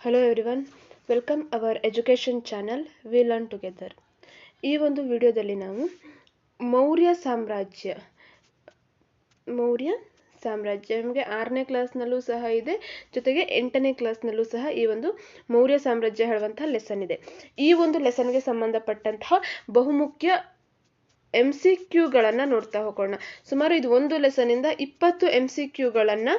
Hello everyone welcome our education channel we learn together ಈ ಒಂದು ವಿಡಿಯೋದಲ್ಲಿ ನಾವು ಮೌರ್ಯ ಸಾಮ್ರಾಜ್ಯ ಮೌರ್ಯ ಸಾಮ್ರಾಜ್ಯ ನಿಮಗೆ ಆರನೇ ಕ್ಲಾಸ್ನಲ್ಲೂ ಸಹ ಇದೆ. ಜೊತೆಗೆ ಎಂಟನೇ ಕ್ಲಾಸ್ನಲ್ಲೂ ಸಹ ಈ ಒಂದು ಮೌರ್ಯ ಸಾಮ್ರಾಜ್ಯ ಹೇಳುವಂತಹ ಲೆಸನ್ ಇದೆ. ಈ ಒಂದು ಲೆಸನ್ಗೆ ಸಂಬಂಧಪಟ್ಟಂತಹ ಬಹುಮುಖ್ಯ ಎಂ ಸಿ ಕ್ಯೂಗಳನ್ನು ನೋಡ್ತಾ ಹೋಗೋಣ. ಸುಮಾರು ಇದು ಒಂದು ಲೆಸನಿಂದ ಇಪ್ಪತ್ತು ಎಂ ಸಿ ಕ್ಯೂಗಳನ್ನು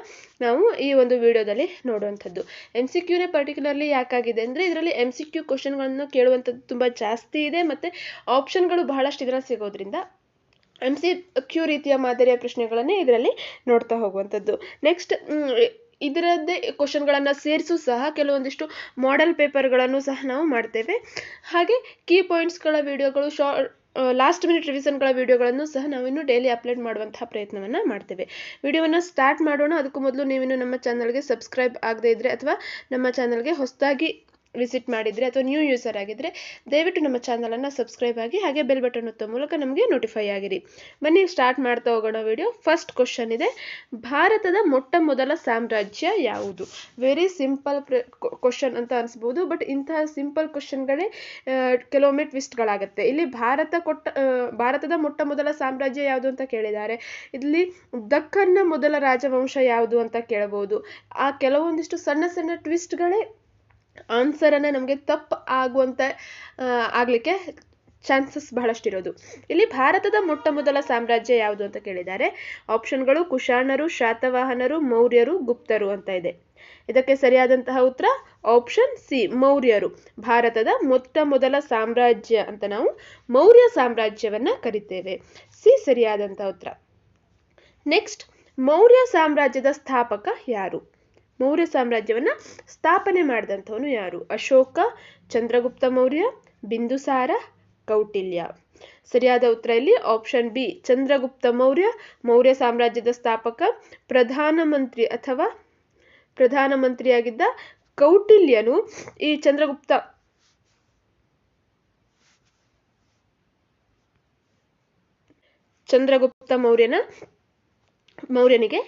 ನಾವು ಈ ಒಂದು ವಿಡಿಯೋದಲ್ಲಿ ನೋಡುವಂಥದ್ದು. ಎಂ ಸಿ ಕ್ಯೂನೇ ಪರ್ಟಿಕ್ಯುಲರ್ಲಿ ಯಾಕಾಗಿದೆ ಅಂದರೆ ಇದರಲ್ಲಿ ಎಂ ಸಿ ಕ್ಯೂ ಕ್ವಶನ್ಗಳನ್ನು ಕೇಳುವಂಥದ್ದು ತುಂಬ ಜಾಸ್ತಿ ಇದೆ ಮತ್ತು ಆಪ್ಷನ್ಗಳು ಬಹಳಷ್ಟು ಇದರಲ್ಲಿ ಸಿಗೋದ್ರಿಂದ ಎಂ ಸಿ ಕ್ಯೂ ರೀತಿಯ ಮಾದರಿಯ ಪ್ರಶ್ನೆಗಳನ್ನೇ ಇದರಲ್ಲಿ ನೋಡ್ತಾ ಹೋಗುವಂಥದ್ದು. ನೆಕ್ಸ್ಟ್ ಇದರದ್ದೇ ಕ್ವಶನ್ಗಳನ್ನು ಸೇರಿಸು ಸಹ ಕೆಲವೊಂದಿಷ್ಟು ಮಾಡೆಲ್ ಪೇಪರ್ಗಳನ್ನು ಸಹ ನಾವು ಮಾಡ್ತೇವೆ. ಹಾಗೆ ಕೀ ಪಾಯಿಂಟ್ಸ್ಗಳ ವಿಡಿಯೋಗಳು ಶಾರ್ಟ್ ಲಾಸ್ಟ್ ಮಿನಿಟ್ ರಿವಿಷನ್ಗಳ ವಿಡಿಯೋಗಳನ್ನು ಸಹ ನಾವಿನ್ನು ಡೈಲಿ ಅಪ್ಲೋಡ್ ಮಾಡುವಂತಹ ಪ್ರಯತ್ನವನ್ನು ಮಾಡ್ತೇವೆ. ವಿಡಿಯೋವನ್ನು ಸ್ಟಾರ್ಟ್ ಮಾಡೋಣ. ಅದಕ್ಕೂ ಮೊದಲು ನೀವಿನ್ನು ನಮ್ಮ ಚಾನಲ್ಗೆ ಸಬ್ಸ್ಕ್ರೈಬ್ ಆಗದೇ ಇದ್ದರೆ ಅಥವಾ ನಮ್ಮ ಚಾನಲ್ಗೆ ಹೊಸದಾಗಿ ವಿಸಿಟ್ ಮಾಡಿದರೆ ಅಥವಾ ನ್ಯೂ ಯೂಸರ್ ಆಗಿದ್ದರೆ ದಯವಿಟ್ಟು ನಮ್ಮ ಚಾನಲನ್ನು ಸಬ್ಸ್ಕ್ರೈಬ್ ಆಗಿ ಹಾಗೆ ಬೆಲ್ ಬಟನ್ ಒತ್ತೋ ಮೂಲಕ ನಮಗೆ ನೋಟಿಫೈ ಆಗಿರಿ. ಬನ್ನಿ ಸ್ಟಾರ್ಟ್ ಮಾಡ್ತಾ ಹೋಗೋಣ ವಿಡಿಯೋ ಫಸ್ಟ್ ಕ್ವಶನ್ ಇದೆ, ಭಾರತದ ಮೊಟ್ಟ ಮೊದಲ ಸಾಮ್ರಾಜ್ಯ ಯಾವುದು? ವೆರಿ ಸಿಂಪಲ್ ಕ್ವಶನ್ ಅಂತ ಅನಿಸ್ಬೋದು ಬಟ್ ಇಂತಹ ಸಿಂಪಲ್ ಕ್ವಶನ್ಗಳೇ ಕೆಲವೊಮ್ಮೆ ಟ್ವಿಸ್ಟ್ಗಳಾಗುತ್ತೆ ಇಲ್ಲಿ ಭಾರತ ಕೊಟ್ಟ ಭಾರತದ ಮೊಟ್ಟ ಮೊದಲ ಸಾಮ್ರಾಜ್ಯ ಯಾವುದು ಅಂತ ಕೇಳಿದ್ದಾರೆ. ಇಲ್ಲಿ ದಕ್ಕನ್ನ ಮೊದಲ ರಾಜವಂಶ ಯಾವುದು ಅಂತ ಕೇಳಬಹುದು. ಆ ಕೆಲವೊಂದಿಷ್ಟು ಸಣ್ಣ ಸಣ್ಣ ಟ್ವಿಸ್ಟ್ಗಳೇ ಆನ್ಸರನ್ನು ನಮಗೆ ತಪ್ಪು ಆಗುವಂಥ ಆಗಲಿಕ್ಕೆ ಚಾನ್ಸಸ್ ಬಹಳಷ್ಟಿರೋದು. ಇಲ್ಲಿ ಭಾರತದ ಮೊಟ್ಟ ಮೊದಲ ಸಾಮ್ರಾಜ್ಯ ಯಾವುದು ಅಂತ ಕೇಳಿದ್ದಾರೆ. ಆಪ್ಷನ್ಗಳು ಕುಶಾಣರು, ಶಾತವಾಹನರು, ಮೌರ್ಯರು, ಗುಪ್ತರು ಅಂತ ಇದೆ. ಇದಕ್ಕೆ ಸರಿಯಾದಂತಹ ಉತ್ತರ ಆಪ್ಷನ್ ಸಿ ಮೌರ್ಯರು. ಭಾರತದ ಮೊಟ್ಟ ಮೊದಲ ಸಾಮ್ರಾಜ್ಯ ಅಂತ ನಾವು ಮೌರ್ಯ ಸಾಮ್ರಾಜ್ಯವನ್ನ ಕರಿತೇವೆ. ಸಿ ಸರಿಯಾದಂತಹ ಉತ್ತರ. ನೆಕ್ಸ್ಟ್ ಮೌರ್ಯ ಸಾಮ್ರಾಜ್ಯದ ಸ್ಥಾಪಕ ಯಾರು? ಮೌರ್ಯ ಸಾಮ್ರಾಜ್ಯವನ್ನ ಸ್ಥಾಪನೆ ಮಾಡಿದಂಥವನು ಯಾರು? ಅಶೋಕ, ಚಂದ್ರಗುಪ್ತ ಮೌರ್ಯ, ಬಿಂದುಸಾರ, ಕೌಟಿಲ್ಯ. ಸರಿಯಾದ ಉತ್ತರ ಇಲ್ಲಿ ಆಪ್ಷನ್ ಬಿ ಚಂದ್ರಗುಪ್ತ ಮೌರ್ಯ ಮೌರ್ಯ ಸಾಮ್ರಾಜ್ಯದ ಸ್ಥಾಪಕ ಪ್ರಧಾನಮಂತ್ರಿ ಅಥವಾ ಪ್ರಧಾನಮಂತ್ರಿಯಾಗಿದ್ದ ಕೌಟಿಲ್ಯನು ಈ ಚಂದ್ರಗುಪ್ತ ಚಂದ್ರಗುಪ್ತ ಮೌರ್ಯನ ಮೌರ್ಯನಿಗೆ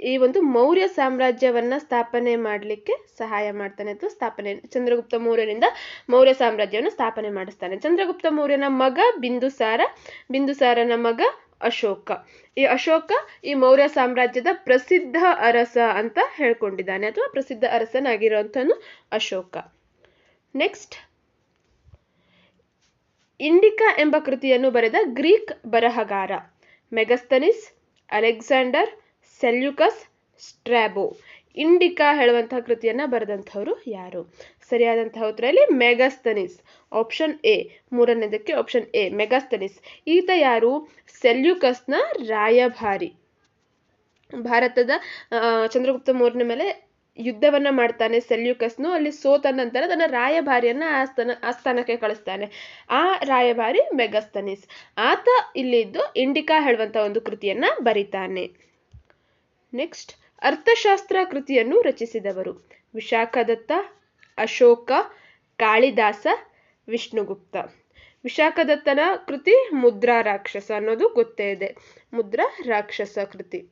ಈ ಒಂದು ಮೌರ್ಯ ಸಾಮ್ರಾಜ್ಯವನ್ನ ಸ್ಥಾಪನೆ ಮಾಡಲಿಕ್ಕೆ ಸಹಾಯ ಮಾಡ್ತಾನೆ ಅಥವಾ ಸ್ಥಾಪನೆ, ಚಂದ್ರಗುಪ್ತ ಮೌರ್ಯನಿಂದ ಮೌರ್ಯ ಸಾಮ್ರಾಜ್ಯವನ್ನು ಸ್ಥಾಪನೆ ಮಾಡಿಸ್ತಾನೆ. ಚಂದ್ರಗುಪ್ತ ಮೌರ್ಯನ ಮಗ ಬಿಂದುಸಾರ, ಬಿಂದುಸಾರನ ಮಗ ಅಶೋಕ. ಈ ಅಶೋಕ ಈ ಮೌರ್ಯ ಸಾಮ್ರಾಜ್ಯದ ಪ್ರಸಿದ್ಧ ಅರಸ ಅಂತ ಹೇಳ್ಕೊಂಡಿದ್ದಾನೆ ಅಥವಾ ಪ್ರಸಿದ್ಧ ಅರಸನಾಗಿರುವಂಥನು ಅಶೋಕ. ನೆಕ್ಸ್ಟ್ ಇಂಡಿಕಾ ಎಂಬ ಕೃತಿಯನ್ನು ಬರೆದ ಗ್ರೀಕ್ ಬರಹಗಾರ Megasthenes, Alexander Seleucus Strabo. Indica ಹೇಳುವಂತಹ ಕೃತಿಯನ್ನ ಬರೆದಂಥವರು ಯಾರು? ಸರಿಯಾದಂತಹ ಉತ್ತರ ಇಲ್ಲಿ ಮೆಗಸ್ತನಿಸ್ ಆಪ್ಷನ್ ಎ ಮೂರನೇದಕ್ಕೆ ಆಪ್ಷನ್ ಎ ಮೆಗಾಸ್ತನಿಸ್. ಈತ ಯಾರು? ಸೆಲ್ಯುಕಸ್ನ ರಾಯಭಾರಿ. ಭಾರತದ ಚಂದ್ರಗುಪ್ತ ಮೌರ್ಯನ ಮೇಲೆ ಯುದ್ಧವನ್ನ ಮಾಡ್ತಾನೆ ಸೆಲ್ಯುಕಸ್ನು. ಅಲ್ಲಿ ಸೋತ ನಂತರ ತನ್ನ ರಾಯಭಾರಿಯನ್ನ ಆಸ್ಥಾನ, ಆಸ್ಥಾನಕ್ಕೆ ಕಳಿಸ್ತಾನೆ. ಆ ರಾಯಭಾರಿ ಮೆಗಸ್ತನಿಸ್. ಆತ ಇಲ್ಲಿದ್ದು ಇಂಡಿಕಾ ಹೇಳುವಂತ ಒಂದು ಕೃತಿಯನ್ನ ಬರಿತಾನೆ. ನೆಕ್ಸ್ಟ್ ಅರ್ಥಶಾಸ್ತ್ರ ಕೃತಿಯನ್ನು ರಚಿಸಿದವರು. ವಿಶಾಖದತ್ತ, ಅಶೋಕ, ಕಾಳಿದಾಸ, ವಿಷ್ಣುಗುಪ್ತ. ವಿಶಾಖದತ್ತನ ಕೃತಿ ಮುದ್ರಾ ರಾಕ್ಷಸ ಅನ್ನೋದು ಗೊತ್ತೇ ಇದೆ. ಮುದ್ರಾ ರಾಕ್ಷಸ ಕೃತಿ.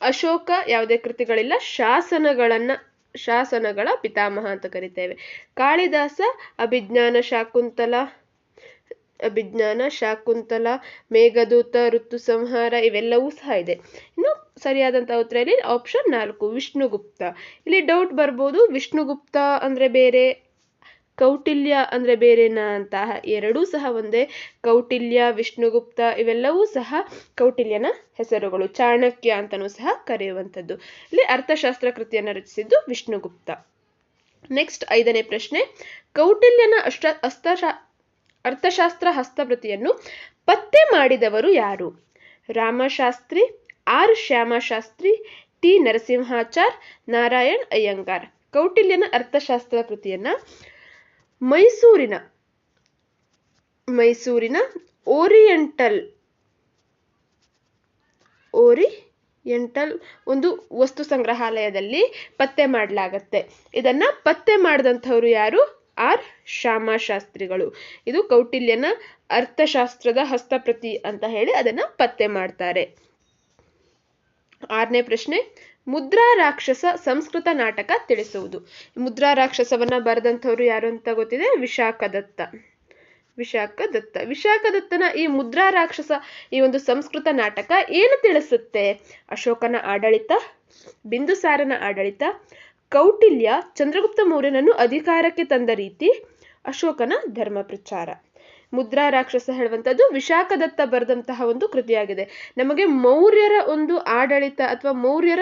ಅಶೋಕ ಯಾವುದೇ ಕೃತಿಗಳಿಲ್ಲ, ಶಾಸನಗಳನ್ನ, ಶಾಸನಗಳ ಪಿತಾಮಹ ಅಂತ ಕರಿತೇವೆ. ಕಾಳಿದಾಸ, ಅಭಿಜ್ಞಾನ ಶಾಕುಂತಲ ಅಭಿಜ್ಞಾನ, ಶಾಕುಂತಲ, ಮೇಘದೂತ ಋತು ಸಂಹಾರ ಇವೆಲ್ಲವೂ ಸಹ ಇದೆ. ಇನ್ನು ಸರಿಯಾದಂತಹ ಉತ್ತರ ಇಲ್ಲಿ ಆಪ್ಷನ್ ನಾಲ್ಕು, ವಿಷ್ಣುಗುಪ್ತ. ಇಲ್ಲಿ ಡೌಟ್ ಬರ್ಬೋದು, ವಿಷ್ಣುಗುಪ್ತ ಅಂದ್ರೆ ಬೇರೆ, ಕೌಟಿಲ್ಯ ಅಂದ್ರೆ ಬೇರೆನಾ ಅಂತ ಎರಡೂ ಸಹ ಒಂದೇ. ಕೌಟಿಲ್ಯ, ವಿಷ್ಣುಗುಪ್ತ ಇವೆಲ್ಲವೂ ಸಹ ಕೌಟಿಲ್ಯನ ಹೆಸರುಗಳು, ಚಾಣಕ್ಯ ಅಂತಲೂ ಸಹ ಕರೆಯುವಂಥದ್ದು. ಇಲ್ಲಿ ಅರ್ಥಶಾಸ್ತ್ರ ಕೃತಿಯನ್ನು ರಚಿಸಿದ್ದು ವಿಷ್ಣುಗುಪ್ತ. ನೆಕ್ಸ್ಟ್ ಐದನೇ ಪ್ರಶ್ನೆ, ಕೌಟಿಲ್ಯನ ಅಷ್ಟ ಅಸ್ತ ಅರ್ಥಶಾಸ್ತ್ರ ಹಸ್ತಪ್ರತಿಯನ್ನು ಪತ್ತೆ ಮಾಡಿದವರು ಯಾರು? ರಾಮಶಾಸ್ತ್ರಿ, ಆರ್. ಶ್ಯಾಮಶಾಸ್ತ್ರಿ, ಟಿ. ನರಸಿಂಹಾಚಾರ್, ನಾರಾಯಣ್ ಅಯ್ಯಂಗಾರ್. ಕೌಟಿಲ್ಯನ ಅರ್ಥಶಾಸ್ತ್ರ ಕೃತಿಯನ್ನ ಮೈಸೂರಿನ ಮೈಸೂರಿನ ಓರಿಯಂಟಲ್ ಓರಿಯಂಟಲ್ ಒಂದು ವಸ್ತು ಸಂಗ್ರಹಾಲಯದಲ್ಲಿ ಪತ್ತೆ ಮಾಡಲಾಗತ್ತೆ. ಇದನ್ನ ಪತ್ತೆ ಮಾಡಿದಂಥವ್ರು ಯಾರು? ಆರ್ ಶ್ಯಾಮಶಾಸ್ತ್ರಿಗಳು. ಇದು ಕೌಟಿಲ್ಯನ ಅರ್ಥಶಾಸ್ತ್ರದ ಹಸ್ತಪ್ರತಿ ಅಂತ ಹೇಳಿ ಅದನ್ನ ಪತ್ತೆ ಮಾಡ್ತಾರೆ. ಆರನೇ ಪ್ರಶ್ನೆ, ಮುದ್ರಾ ರಾಕ್ಷಸ ಸಂಸ್ಕೃತ ನಾಟಕ ತಿಳಿಸುವುದು. ಮುದ್ರಾ ರಾಕ್ಷಸವನ್ನ ಬರೆದಂಥವ್ರು ಯಾರು ಅಂತ ಗೊತ್ತಿದೆ? ವಿಶಾಖದತ್ತ. ವಿಶಾಖದತ್ತ. ವಿಶಾಖದತ್ತನ ಈ ಮುದ್ರಾ ರಾಕ್ಷಸ ಈ ಒಂದು ಸಂಸ್ಕೃತ ನಾಟಕ ಏನು ತಿಳಿಸುತ್ತೆ? ಅಶೋಕನ ಆಡಳಿತ, ಬಿಂದುಸಾರನ ಆಡಳಿತ ಕೌಟಿಲ್ಯ ಚಂದ್ರಗುಪ್ತ ಮೌರ್ಯನನ್ನು ಅಧಿಕಾರಕ್ಕೆ ತಂದ ರೀತಿ ಅಶೋಕನ ಧರ್ಮ ಪ್ರಚಾರ. ಮುದ್ರಾ ರಾಕ್ಷಸ ಹೇಳುವಂಥದ್ದು ವಿಶಾಖದತ್ತ ಬರೆದಂತಹ ಒಂದು ಕೃತಿಯಾಗಿದೆ. ನಮಗೆ ಮೌರ್ಯರ ಒಂದು ಆಡಳಿತ ಅಥವಾ ಮೌರ್ಯರ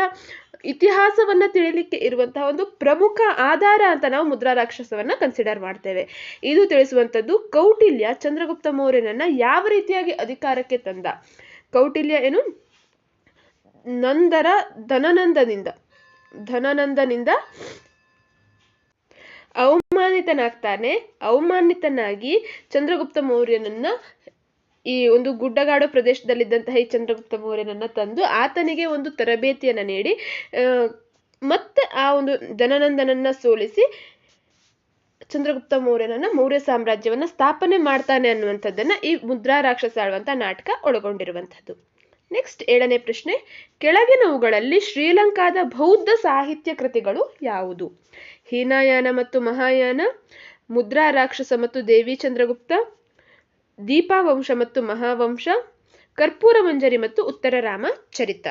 ಇತಿಹಾಸವನ್ನ ತಿಳಿಲಿಕ್ಕೆ ಇರುವಂತಹ ಒಂದು ಪ್ರಮುಖ ಆಧಾರ ಅಂತ ನಾವು ಮುದ್ರಾ ರಾಕ್ಷಸವನ್ನ ಕನ್ಸಿಡರ್ ಮಾಡ್ತೇವೆ. ಇದು ತಿಳಿಸುವಂಥದ್ದು ಕೌಟಿಲ್ಯ ಚಂದ್ರಗುಪ್ತ ಮೌರ್ಯನನ್ನ ಯಾವ ರೀತಿಯಾಗಿ ಅಧಿಕಾರಕ್ಕೆ ತಂದ? ಕೌಟಿಲ್ಯ ಏನು? ನಂದರ ಧನನಂದನಿಂದ. ಧನನಂದನಿಂದ ಅವಮಾನಿತನಾಗ್ತಾನೆ. ಅವಮಾನಿತನಾಗಿ ಚಂದ್ರಗುಪ್ತ ಮೌರ್ಯನನ್ನ ಈ ಒಂದು ಗುಡ್ಡಗಾಡು ಪ್ರದೇಶದಲ್ಲಿದ್ದಂತಹ ಈ ಚಂದ್ರಗುಪ್ತ ಮೌರ್ಯನನ್ನ ತಂದು ಆತನಿಗೆ ಒಂದು ತರಬೇತಿಯನ್ನ ನೀಡಿ ಮತ್ತೆ ಆ ಒಂದು ಧನಾನಂದನನ್ನ ಸೋಲಿಸಿ ಚಂದ್ರಗುಪ್ತ ಮೌರ್ಯನನ್ನ ಮೌರ್ಯ ಸಾಮ್ರಾಜ್ಯವನ್ನ ಸ್ಥಾಪನೆ ಮಾಡ್ತಾನೆ ಅನ್ನುವಂಥದ್ದನ್ನ ಈ ಮುದ್ರಾ ರಾಕ್ಷಸ ಆಳುವಂತ ನಾಟಕ ಒಳಗೊಂಡಿರುವಂಥದ್ದು. ನೆಕ್ಸ್ಟ್ ಏಳನೇ ಪ್ರಶ್ನೆ, ಕೆಳಗಿನವುಗಳಲ್ಲಿ ಶ್ರೀಲಂಕಾದ ಬೌದ್ಧ ಸಾಹಿತ್ಯ ಕೃತಿಗಳು ಯಾವುದು? ಹೀನಾಯಾನ ಮತ್ತು ಮಹಾಯಾನ, ಮುದ್ರಾ ರಾಕ್ಷಸ ಮತ್ತು ದೇವಿ ಚಂದ್ರಗುಪ್ತ, ದೀಪಾವಂಶ ಮತ್ತು ಮಹಾವಂಶ, ಕರ್ಪೂರ ಮಂಜರಿ ಮತ್ತು ಉತ್ತರ ರಾಮ ಚರಿತ.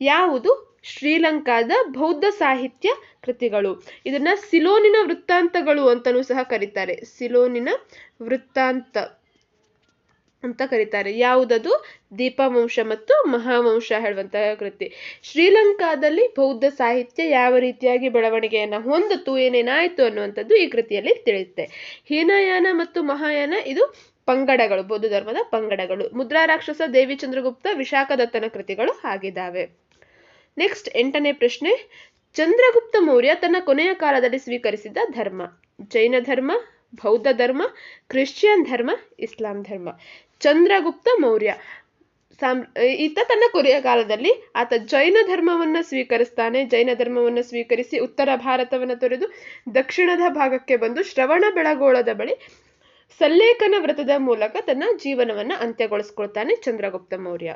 ಯಾವುದು? ಶ್ರೀಲಂಕಾದ ಬೌದ್ಧ ಸಾಹಿತ್ಯ ಕೃತಿಗಳು. ಇದನ್ನ ಸಿಲೋನಿನ ವೃತ್ತಾಂತಗಳು ಅಂತಲೂ ಸಹ ಕರೀತಾರೆ. ಸಿಲೋನಿನ ವೃತ್ತಾಂತ. ಅಂತ ಕರೀತಾರೆ. ಯಾವುದದು? ದೀಪವಂಶ ಮತ್ತು ಮಹಾವಂಶ ಹೇಳುವಂತಹ ಕೃತಿ. ಶ್ರೀಲಂಕಾದಲ್ಲಿ ಬೌದ್ಧ ಸಾಹಿತ್ಯ ಯಾವ ರೀತಿಯಾಗಿ ಬೆಳವಣಿಗೆಯನ್ನ ಹೊಂದಿತು ಏನೇನಾಯಿತು ಅನ್ನುವಂಥದ್ದು ಈ ಕೃತಿಯಲ್ಲಿ ತಿಳಿಯುತ್ತೆ. ಹೀನಯಾನ ಮತ್ತು ಮಹಾಯಾನ ಇದು ಪಂಗಡಗಳು, ಬೌದ್ಧ ಧರ್ಮದ ಪಂಗಡಗಳು. ಮುದ್ರಾ ರಾಕ್ಷಸ, ದೇವಿ ಚಂದ್ರಗುಪ್ತ, ವಿಶಾಖದತ್ತನ ಕೃತಿಗಳು ಆಗಿದ್ದಾವೆ. ನೆಕ್ಸ್ಟ್ ಎಂಟನೇ ಪ್ರಶ್ನೆ. ಚಂದ್ರಗುಪ್ತ ಮೌರ್ಯ ತನ್ನ ಕೊನೆಯ ಕಾಲದಲ್ಲಿ ಸ್ವೀಕರಿಸಿದ ಧರ್ಮ. ಜೈನ ಧರ್ಮ, ಬೌದ್ಧ ಧರ್ಮ, ಕ್ರಿಶ್ಚಿಯನ್ ಧರ್ಮ, ಇಸ್ಲಾಂ ಧರ್ಮ. ಚಂದ್ರಗುಪ್ತ ಮೌರ್ಯ. ಸಾಮ್ ಈತ ತನ್ನ ಕೊನೆಯ ಕಾಲದಲ್ಲಿ ಆತ ಜೈನ ಧರ್ಮವನ್ನು ಸ್ವೀಕರಿಸ್ತಾನೆ. ಜೈನ ಧರ್ಮವನ್ನು ಸ್ವೀಕರಿಸಿ ಉತ್ತರ ಭಾರತವನ್ನ ತೊರೆದು ದಕ್ಷಿಣದ ಭಾಗಕ್ಕೆ ಬಂದು ಶ್ರವಣ ಬೆಳಗೋಳದ ಬಳಿ ಸಲ್ಲೇಖನ ವ್ರತದ ಮೂಲಕ ತನ್ನ ಜೀವನವನ್ನ ಅಂತ್ಯಗೊಳಿಸ್ಕೊಳ್ತಾನೆ ಚಂದ್ರಗುಪ್ತ ಮೌರ್ಯ.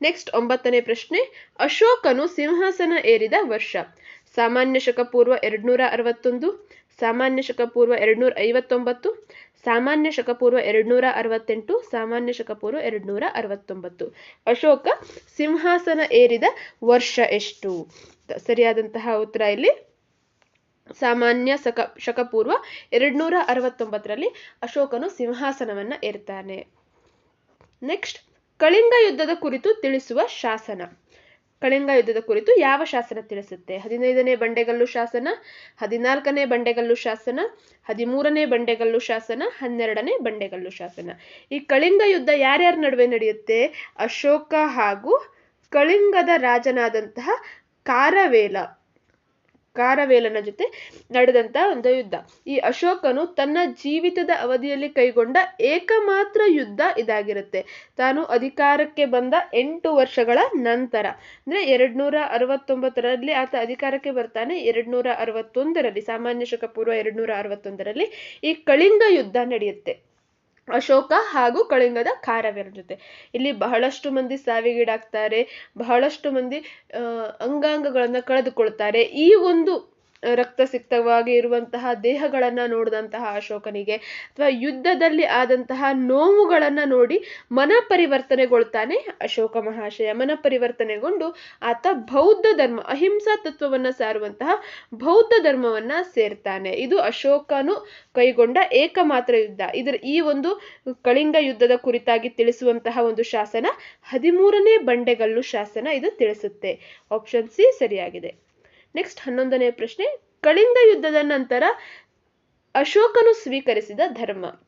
ನೆಕ್ಸ್ಟ್ ಒಂಬತ್ತನೇ ಪ್ರಶ್ನೆ, ಅಶೋಕನು ಸಿಂಹಾಸನ ಏರಿದ ವರ್ಷ. ಸಾಮಾನ್ಯ ಶಕ ಪೂರ್ವ ಎರಡ್ನೂರ ಅರವತ್ತೊಂದು. ಸಾಮಾನ್ಯ ಶಕ ಪೂರ್ವ ಎರಡ್ನೂರ ಐವತ್ತೊಂಬತ್ತು ಸಾಮಾನ್ಯ ಶಕ ಪೂರ್ವ ಎರಡ್ನೂರ ಅರವತ್ತೆಂಟು ಸಾಮಾನ್ಯ ಶಕ ಪೂರ್ವ ಎರಡ್ನೂರ ಅರವತ್ತೊಂಬತ್ತು ಅಶೋಕ ಸಿಂಹಾಸನ ಏರಿದ ವರ್ಷ ಎಷ್ಟು? ಸರಿಯಾದಂತಹ ಉತ್ತರ ಇಲ್ಲಿ. ಸಾಮಾನ್ಯ ಸಕ, ಶಕಪೂರ್ವ ಎರಡ್ನೂರ ಅರವತ್ತೊಂಬತ್ತರಲ್ಲಿ ಅಶೋಕನು ಸಿಂಹಾಸನವನ್ನ ಏರ್ತಾನೆ ನೆಕ್ಸ್ಟ್, ಕಳಿಂಗ ಯುದ್ಧದ ಕುರಿತು ತಿಳಿಸುವ ಶಾಸನ. ಕಳಿಂಗ ಯುದ್ಧದ ಕುರಿತು ಯಾವ ಶಾಸನ ತಿಳಿಸುತ್ತೆ? ಹದಿನೈದನೇ ಬಂಡೆಗಲ್ಲು ಶಾಸನ, ಹದಿನಾಲ್ಕನೇ ಬಂಡೆಗಲ್ಲು ಶಾಸನ, ಹದಿಮೂರನೇ ಬಂಡೆಗಲ್ಲು ಶಾಸನ, ಹನ್ನೆರಡನೇ ಬಂಡೆಗಲ್ಲು ಶಾಸನ. ಈ ಕಳಿಂಗ ಯುದ್ಧ ಯಾರ್ಯಾರ ನಡುವೆ ನಡೆಯುತ್ತೆ? ಅಶೋಕ ಹಾಗೂ ಕಳಿಂಗದ ರಾಜನಾದಂತಹ ಕಾರವೇಲ. ಕಾರವೇಲನ ಜೊತೆ ನಡೆದಂತ ಒಂದು ಯುದ್ಧ. ಈ ಅಶೋಕನು ತನ್ನ ಜೀವಿತದ ಅವಧಿಯಲ್ಲಿ ಕೈಗೊಂಡ ಏಕಮಾತ್ರ ಯುದ್ಧ ಇದಾಗಿರುತ್ತೆ. ತಾನು ಅಧಿಕಾರಕ್ಕೆ ಬಂದ ಎಂಟು ವರ್ಷಗಳ ನಂತರ, ಅಂದ್ರೆ ಎರಡ್ನೂರ ಅರವತ್ತೊಂಬತ್ತರಲ್ಲಿ ಆತ ಅಧಿಕಾರಕ್ಕೆ ಬರ್ತಾನೆ, ಎರಡ್ನೂರ ಅರವತ್ತೊಂದರಲ್ಲಿ, ಸಾಮಾನ್ಯ ಶಕ ಪೂರ್ವ ಎರಡ್ನೂರ ಅರವತ್ತೊಂದರಲ್ಲಿ ಈ ಕಳಿಂಗ ಯುದ್ಧ ನಡೆಯುತ್ತೆ. ಅಶೋಕ ಹಾಗೂ ಕಳಿಂಗದ ಕಾರವೇರ ಜೊತೆ. ಇಲ್ಲಿ ಬಹಳಷ್ಟು ಮಂದಿ ಸಾವಿಗೀಡಾಗ್ತಾರೆ, ಬಹಳಷ್ಟು ಮಂದಿ ಅಂಗಾಂಗಗಳನ್ನ ಕಳೆದುಕೊಳ್ತಾರೆ. ಈ ಒಂದು ರಕ್ತಸಿಕ್ತವಾಗಿ ಇರುವಂತಹ ದೇಹಗಳನ್ನ ನೋಡಿದಂತಹ ಅಶೋಕನಿಗೆ ಅಥವಾ ಯುದ್ಧದಲ್ಲಿ ಆದಂತಹ ನೋವುಗಳನ್ನ ನೋಡಿ ಮನ ಪರಿವರ್ತನೆಗೊಳ್ತಾನೆ ಅಶೋಕ ಮಹಾಶಯ. ಮನ ಪರಿವರ್ತನೆಗೊಂಡು ಆತ ಬೌದ್ಧ ಧರ್ಮ, ಅಹಿಂಸಾ ತತ್ವವನ್ನ ಸಾರುವಂತಹ ಬೌದ್ಧ ಧರ್ಮವನ್ನ ಸೇರ್ತಾನೆ. ಇದು ಅಶೋಕನು ಕೈಗೊಂಡ ಏಕಮಾತ್ರ ಯುದ್ಧ. ಇದರ ಈ ಒಂದು ಕಳಿಂಗ ಯುದ್ಧದ ಕುರಿತಾಗಿ ತಿಳಿಸುವಂತಹ ಒಂದು ಶಾಸನ ಹದಿಮೂರನೇ ಬಂಡೆಗಲ್ಲು ಶಾಸನ ಇದು ತಿಳಿಸುತ್ತೆ. ಆಪ್ಷನ್ ಸಿ ಸರಿಯಾಗಿದೆ. ನೆಕ್ಸ್ಟ್ ಹನ್ನೊಂದನೇ ಪ್ರಶ್ನೆ. ಕಳಿಂಗ ಯುದ್ಧದ ನಂತರ ಅಶೋಕನು ಸ್ವೀಕರಿಸಿದ ಧರ್ಮ.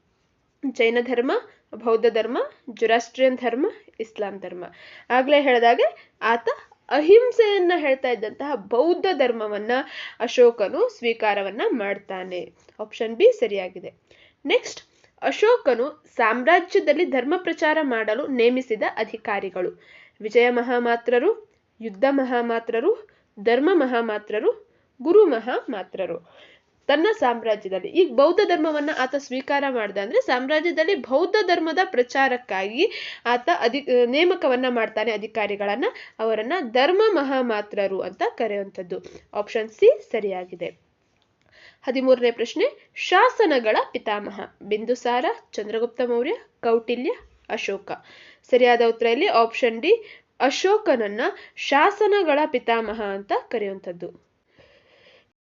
ಜೈನ ಧರ್ಮ, ಬೌದ್ಧ ಧರ್ಮ ಜುರಾಸ್ಟ್ರಿಯನ್ ಧರ್ಮ, ಇಸ್ಲಾಂ ಧರ್ಮ. ಆಗ್ಲೇ ಹೇಳಿದಾಗೆ ಆತ ಅಹಿಂಸೆಯನ್ನ ಹೇಳ್ತಾ ಇದ್ದಂತಹ ಬೌದ್ಧ ಧರ್ಮವನ್ನ ಅಶೋಕನು ಸ್ವೀಕಾರವನ್ನ ಮಾಡ್ತಾನೆ. ಆಪ್ಷನ್ ಬಿ ಸರಿಯಾಗಿದೆ. ನೆಕ್ಸ್ಟ್ ಅಶೋಕನು ಸಾಮ್ರಾಜ್ಯದಲ್ಲಿ ಧರ್ಮ ಪ್ರಚಾರ ಮಾಡಲು ನೇಮಿಸಿದ ಅಧಿಕಾರಿಗಳು. ವಿಜಯ ಮಹಾಮಾತ್ರರು, ಯುದ್ಧ ಮಹಾಮಾತ್ರರು ಧರ್ಮ ಮಹಾಮಾತ್ರರು, ಗುರು ಮಹಾಮಾತ್ರರು. ತನ್ನ ಸಾಮ್ರಾಜ್ಯದಲ್ಲಿ, ಈಗ ಬೌದ್ಧ ಧರ್ಮವನ್ನ ಆತ ಸ್ವೀಕಾರ ಮಾಡ್ದ ಅಂದ್ರೆ ಸಾಮ್ರಾಜ್ಯದಲ್ಲಿ ಬೌದ್ಧ ಧರ್ಮದ ಪ್ರಚಾರಕ್ಕಾಗಿ ಆತ ಅಧಿ ನೇಮಕವನ್ನ ಮಾಡ್ತಾನೆ ಅಧಿಕಾರಿಗಳನ್ನ. ಅವರನ್ನ ಧರ್ಮ ಮಹಾಮಾತ್ರರು ಅಂತ ಕರೆಯುವಂಥದ್ದು. ಆಪ್ಷನ್ ಸಿ ಸರಿಯಾಗಿದೆ. ಹದಿಮೂರನೇ ಪ್ರಶ್ನೆ, ಶಾಸನಗಳ ಪಿತಾಮಹ ಬಿಂದುಸಾರ ಚಂದ್ರಗುಪ್ತ ಮೌರ್ಯ, ಕೌಟಿಲ್ಯ, ಅಶೋಕ. ಸರಿಯಾದ ಉತ್ತರ ಇಲ್ಲಿ? ಆಪ್ಷನ್ ಡಿ ಅಶೋಕನನ್ನ ಶಾಸನಗಳ ಪಿತಾಮಹ ಅಂತ ಕರೆಯುವಂಥದ್ದು.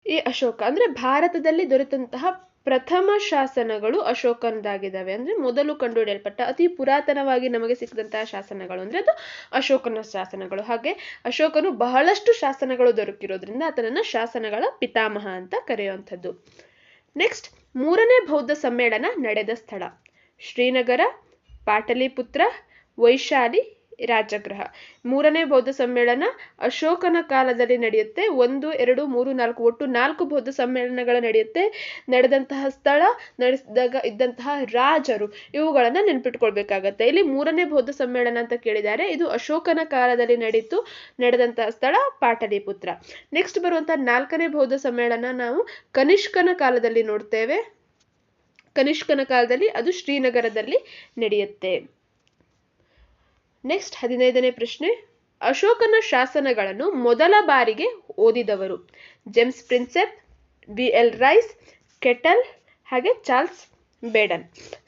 ಈ ಅಶೋಕ ಅಂದ್ರೆ ಭಾರತದಲ್ಲಿ ದೊರೆತಂತಹ ಪ್ರಥಮ ಶಾಸನಗಳು ಅಶೋಕನದಾಗಿದ್ದಾವೆ. ಅಂದ್ರೆ ಮೊದಲು ಕಂಡುಹಿಡಿಯಲ್ಪಟ್ಟ ಅತಿ ಪುರಾತನವಾಗಿ ನಮಗೆ ಸಿಕ್ಕಿದಂತಹ ಶಾಸನಗಳು. ಅಂದ್ರೆ ಅದು ಅಶೋಕನ ಶಾಸನಗಳು. ಹಾಗೆ ಅಶೋಕನು ಬಹಳಷ್ಟು ಶಾಸನಗಳು ದೊರಕಿರೋದ್ರಿಂದ ಆತನನ್ನ ಶಾಸನಗಳ ಪಿತಾಮಹ ಅಂತ ಕರೆಯುವಂಥದ್ದು. ನೆಕ್ಸ್ಟ್ ಮೂರನೇ ಬೌದ್ಧ ಸಮ್ಮೇಳನ ನಡೆದ ಸ್ಥಳ. ಶ್ರೀನಗರ, ಪಾಟಲಿಪುತ್ರ, ವೈಶಾಲಿ ರಾಜಗೃಹ ಮೂರನೇ ಬೌದ್ಧ ಸಮ್ಮೇಳನ ಅಶೋಕನ ಕಾಲದಲ್ಲಿ ನಡೆಯುತ್ತೆ. ಒಂದು, ಎರಡು, ಮೂರು, ನಾಲ್ಕು, ಒಟ್ಟು ನಾಲ್ಕು ಬೌದ್ಧ ಸಮ್ಮೇಳನಗಳು ನಡೆಯುತ್ತೆ. ನಡೆದಂತಹ ಸ್ಥಳ, ನಡೆಸಿದಾಗ ಇದ್ದಂತಹ ರಾಜರು, ಇವುಗಳನ್ನ ನೆನ್ಪಿಟ್ಕೊಳ್ಬೇಕಾಗತ್ತೆ. ಇಲ್ಲಿ ಮೂರನೇ ಬೌದ್ಧ ಸಮ್ಮೇಳನ ಅಂತ ಕೇಳಿದ್ದಾರೆ. ಇದು ಅಶೋಕನ ಕಾಲದಲ್ಲಿ ನಡೀತು, ನಡೆದಂತಹ ಸ್ಥಳ ಪಾಟಲಿಪುತ್ರ. ನೆಕ್ಸ್ಟ್ ಬರುವಂತಹ ನಾಲ್ಕನೇ ಬೌದ್ಧ ಸಮ್ಮೇಳನ ನಾವು ಕನಿಷ್ಕನ ಕಾಲದಲ್ಲಿ ನೋಡ್ತೇವೆ. ಕನಿಷ್ಕನ ಕಾಲದಲ್ಲಿ ಅದು ಶ್ರೀನಗರದಲ್ಲಿ ನಡೆಯುತ್ತೆ. ನೆಕ್ಸ್ಟ್ ಹದಿನೈದನೇ ಪ್ರಶ್ನೆ. ಅಶೋಕನ ಶಾಸನಗಳನ್ನು ಮೊದಲ ಬಾರಿಗೆ ಓದಿದವರು James Prinsep B L Rice, Kittel ಹಾಗೆ ಚಾರ್ಲ್ಸ್ ಬೇಡನ್.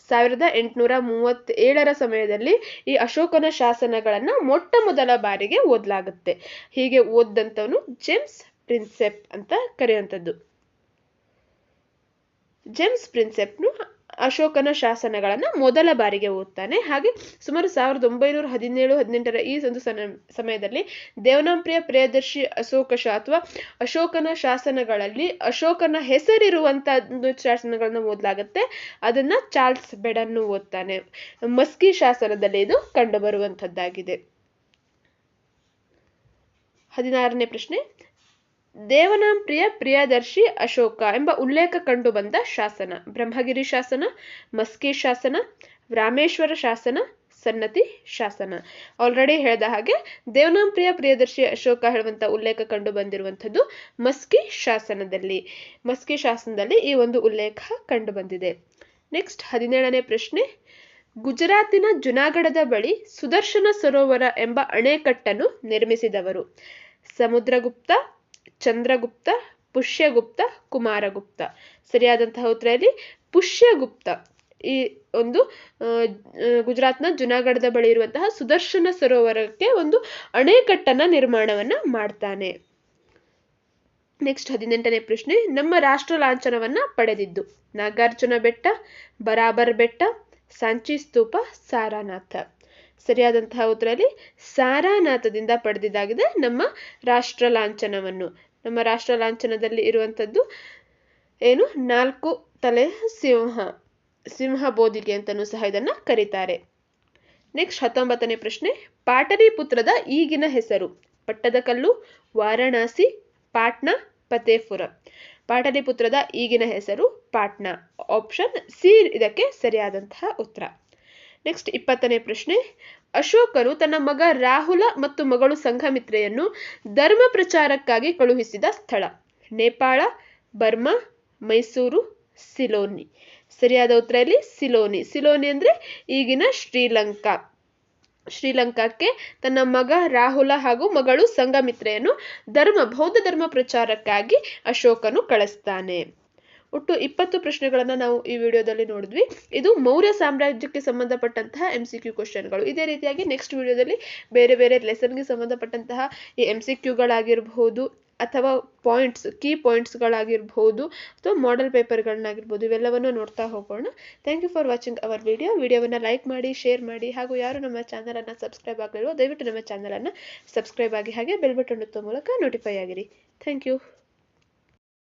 ಸಾವಿರದ ಎಂಟುನೂರ ಮೂವತ್ತೇಳರ ಸಮಯದಲ್ಲಿ ಈ ಅಶೋಕನ ಶಾಸನಗಳನ್ನು ಮೊಟ್ಟ ಮೊದಲ ಬಾರಿಗೆ ಓದಲಾಗುತ್ತೆ. ಹೀಗೆ ಓದ್ದಂಥವನು ಜೇಮ್ಸ್ ಪ್ರಿನ್ಸೆಪ್ ಅಂತ ಕರೆಯುವಂಥದ್ದು. ಜೇಮ್ಸ್ ಪ್ರಿನ್ಸೆಪ್ನು ಅಶೋಕನ ಶಾಸನಗಳನ್ನು ಮೊದಲ ಬಾರಿಗೆ ಓದ್ತಾನೆ. ಹಾಗೆ ಸುಮಾರು ಸಾವಿರದ ಒಂಬೈನೂರ ಹದಿನೇಳು, ಹದಿನೆಂಟರ ಈ ಒಂದು ಸಮಯದಲ್ಲಿ ದೇವನಾಂಪ್ರಿಯ ಪ್ರಿಯದರ್ಶಿ ಅಶೋಕ ಶಾ, ಅಥವಾ ಅಶೋಕನ ಶಾಸನಗಳಲ್ಲಿ ಅಶೋಕನ ಹೆಸರಿರುವಂತ ಒಂದು ಶಾಸನಗಳನ್ನ ಓದಲಾಗತ್ತೆ. ಅದನ್ನ ಚಾರ್ಲ್ಸ್ ಬೆಡನ್ನು ಓದ್ತಾನೆ. ಮಸ್ಕಿ ಶಾಸನದಲ್ಲಿ ಇದು ಕಂಡುಬರುವಂತದ್ದಾಗಿದೆ ಹದಿನಾರನೇ ಪ್ರಶ್ನೆ. ದೇವನಾಂಪ್ರಿಯ ಪ್ರಿಯದರ್ಶಿ ಅಶೋಕ ಎಂಬ ಉಲ್ಲೇಖ ಕಂಡು ಬಂದ ಶಾಸನ. ಬ್ರಹ್ಮಗಿರಿ ಶಾಸನ, ಮಸ್ಕಿ ಶಾಸನ, ರಾಮೇಶ್ವರ ಶಾಸನ, ಸನ್ನತಿ ಶಾಸನ. ಆಲ್ರೆಡಿ ಹೇಳಿದ ಹಾಗೆ ದೇವನಾಂಪ್ರಿಯ ಪ್ರಿಯದರ್ಶಿ ಅಶೋಕ ಹೇಳುವಂತ ಉಲ್ಲೇಖ ಕಂಡು ಬಂದಿರುವಂಥದ್ದು ಮಸ್ಕಿ ಶಾಸನದಲ್ಲಿ. ಮಸ್ಕಿ ಶಾಸನದಲ್ಲಿ ಈ ಒಂದು ಉಲ್ಲೇಖ ಕಂಡು ಬಂದಿದೆ. ನೆಕ್ಸ್ಟ್ ಹದಿನೇಳನೇ ಪ್ರಶ್ನೆ. ಗುಜರಾತಿನ ಜುನಾಗಢದ ಬಳಿ ಸುದರ್ಶನ ಸರೋವರ ಎಂಬ ಅಣೆಕಟ್ಟನ್ನು ನಿರ್ಮಿಸಿದವರು. ಸಮುದ್ರಗುಪ್ತ ಚಂದ್ರಗುಪ್ತ, ಪುಷ್ಯಗುಪ್ತ, ಕುಮಾರಗುಪ್ತ. ಸರಿಯಾದಂತಹ ಉತ್ತರ ಇಲ್ಲಿ ಪುಷ್ಯಗುಪ್ತ. ಈ ಒಂದು ಗುಜರಾತ್ನ ಜುನಾಗಢದ ಬಳಿ ಇರುವಂತಹ ಸುದರ್ಶನ ಸರೋವರಕ್ಕೆ ಒಂದು ಅಣೆಕಟ್ಟನ್ನ ನಿರ್ಮಾಣವನ್ನ ಮಾಡ್ತಾನೆ. ನೆಕ್ಸ್ಟ್ ಹದಿನೆಂಟನೇ ಪ್ರಶ್ನೆ. ನಮ್ಮ ರಾಷ್ಟ್ರ ಲಾಂಛನವನ್ನ ಪಡೆದಿದ್ದು. ನಾಗಾರ್ಜುನ ಬೆಟ್ಟ, ಬರಾಬರ್ ಬೆಟ್ಟ, ಸಾಂಚಿ ಸ್ತೂಪ, ಸಾರಾನಾಥ. ಸರಿಯಾದಂತಹ ಉತ್ತರಲ್ಲಿ ಸಾರಾನಾಥದಿಂದ ಪಡೆದಿದ್ದಾಗಿದೆ ನಮ್ಮ ರಾಷ್ಟ್ರ ಲಾಂಛನವನ್ನು. ನಮ್ಮ ರಾಷ್ಟ್ರ ಲಾಂಛನದಲ್ಲಿ ಇರುವಂಥದ್ದು ಏನು? ನಾಲ್ಕು ತಲೆ ಸಿಂಹ ಸಿಂಹ ಬೋಧಿಗೆ ಅಂತಲೂ ಸಹ ಇದನ್ನ ಕರೀತಾರೆ. ನೆಕ್ಸ್ಟ್ ಹತ್ತೊಂಬತ್ತನೇ ಪ್ರಶ್ನೆ. ಪಾಟಲಿಪುತ್ರದ ಈಗಿನ ಹೆಸರು. ಪಟ್ಟದಕಲ್ಲು ವಾರಣಾಸಿ, ಪಾಟ್ನಾ ಫತೇಪುರ ಪಾಟಲಿಪುತ್ರದ ಈಗಿನ ಹೆಸರು ಪಾಟ್ನಾ. ಆಪ್ಷನ್ ಸಿ ಇದಕ್ಕೆ ಸರಿಯಾದಂತಹ ಉತ್ತರ. ನೆಕ್ಸ್ಟ್ ಇಪ್ಪತ್ತನೇ ಪ್ರಶ್ನೆ. ಅಶೋಕರು ತನ್ನ ಮಗ ರಾಹುಲ ಮತ್ತು ಮಗಳು ಸಂಘಮಿತ್ರೆಯನ್ನು ಧರ್ಮ ಪ್ರಚಾರಕ್ಕಾಗಿ ಕಳುಹಿಸಿದ ಸ್ಥಳ. ನೇಪಾಳ, ಬರ್ಮಾ, ಮೈಸೂರು, ಸಿಲೋನಿ. ಸರಿಯಾದ ಉತ್ತರ ಇಲ್ಲಿ ಸಿಲೋನಿ. ಸಿಲೋನಿ ಅಂದ್ರೆ ಈಗಿನ ಶ್ರೀಲಂಕಾ. ಶ್ರೀಲಂಕಾಕ್ಕೆ ತನ್ನ ಮಗ ರಾಹುಲ ಹಾಗೂ ಮಗಳು ಸಂಘಮಿತ್ರೆಯನ್ನು ಧರ್ಮ, ಬೌದ್ಧ ಧರ್ಮ ಪ್ರಚಾರಕ್ಕಾಗಿ ಅಶೋಕನು ಕಳಿಸ್ತಾನೆ. ಒಟ್ಟು ಇಪ್ಪತ್ತು ಪ್ರಶ್ನೆಗಳನ್ನು ನಾವು ಈ ವಿಡಿಯೋದಲ್ಲಿ ನೋಡಿದ್ವಿ. ಇದು ಮೌರ್ಯ ಸಾಮ್ರಾಜ್ಯಕ್ಕೆ ಸಂಬಂಧಪಟ್ಟಂತಹ ಎಂ ಸಿ ಕ್ಯೂ ಕ್ವಶನ್ಗಳು ಇದೇ ರೀತಿಯಾಗಿ ನೆಕ್ಸ್ಟ್ ವಿಡಿಯೋದಲ್ಲಿ ಬೇರೆ ಬೇರೆ ಲೆಸನ್ಗೆ ಸಂಬಂಧಪಟ್ಟಂತಹ ಈ ಎಂ ಸಿ ಕ್ಯೂಗಳಾಗಿರಬಹುದು ಅಥವಾ ಪಾಯಿಂಟ್ಸ್ ಕೀ ಪಾಯಿಂಟ್ಸ್ಗಳಾಗಿರ್ಬೋದು ಅಥವಾ ಮಾಡೆಲ್ ಪೇಪರ್ಗಳನ್ನಾಗಿರ್ಬೋದು ಇವೆಲ್ಲವನ್ನು ನೋಡ್ತಾ ಹೋಗೋಣ. Thank you for watching our video ವಿಡಿಯೋವನ್ನು ಲೈಕ್ ಮಾಡಿ ಶೇರ್ ಮಾಡಿ, ಹಾಗೂ ಯಾರು ನಮ್ಮ ಚಾನಲನ್ನು ಸಬ್ಸ್ಕ್ರೈಬ್ ಆಗಲಿಲ್ವೋ ದಯವಿಟ್ಟು ನಮ್ಮ ಚಾನಲನ್ನು ಸಬ್ಸ್ಕ್ರೈಬ್ ಆಗಿ ಹಾಗೆ ಬೆಲ್ ಬಟನ್ ಒತ್ತೋ ಮೂಲಕ ನೋಟಿಫೈ ಆಗಿರಿ. Thank you